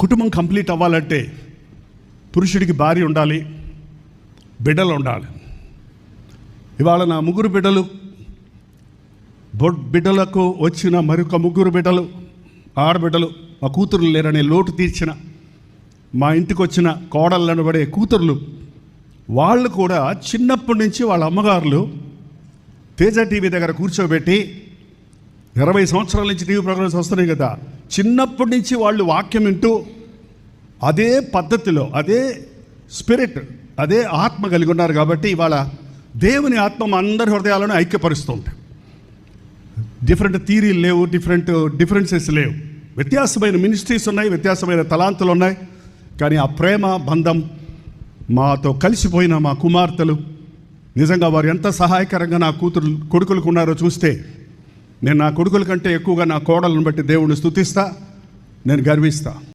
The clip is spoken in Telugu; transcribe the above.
కుటుంబం కంప్లీట్ అవ్వాలంటే పురుషుడికి భార్య ఉండాలి బిడ్డలు ఉండాలి. ఇవాళ నా ముగ్గురు బిడ్డలు బొడ్ బిడ్డలకు వచ్చిన మరొక ముగ్గురు బిడ్డలు ఆడబిడ్డలు మా కూతురు లేరనే లోటు తీర్చిన మా ఇంటికి వచ్చిన కోడళ్ళను పడే కూతుర్లు వాళ్ళు కూడా చిన్నప్పటి నుంచి వాళ్ళ అమ్మగారులు తేజ టీవీ దగ్గర కూర్చోబెట్టి ఇరవై సంవత్సరాల నుంచి టీవీ ప్రోగ్రామ్స్ వస్తున్నాయి కదా. చిన్నప్పటి నుంచి వాళ్ళు వాక్యం వింటూ అదే పద్ధతిలో అదే స్పిరిట్ అదే ఆత్మ కలిగి ఉన్నారు కాబట్టి ఇవాళ దేవుని ఆత్మ అందరి హృదయాలను ఐక్యపరుస్తుంది డిఫరెంట్ థీరీలు లేవు డిఫరెంట్ డిఫరెన్సెస్ లేవు. వ్యత్యాసమైన మినిస్ట్రీస్ ఉన్నాయి వ్యత్యాసమైన తలాంతులు ఉన్నాయి. కానీ ఆ ప్రేమ బంధం మాతో కలిసిపోయిన మా కుమార్తెలు నిజంగా వారు ఎంత సహాయకరంగా నా కూతురు కొడుకులకు ఉన్నారో చూస్తే నేను నా కొడుకుల కంటే ఎక్కువగా నా కోడలను బట్టి దేవుణ్ణి స్థుతిస్తా నేను గర్విస్తా.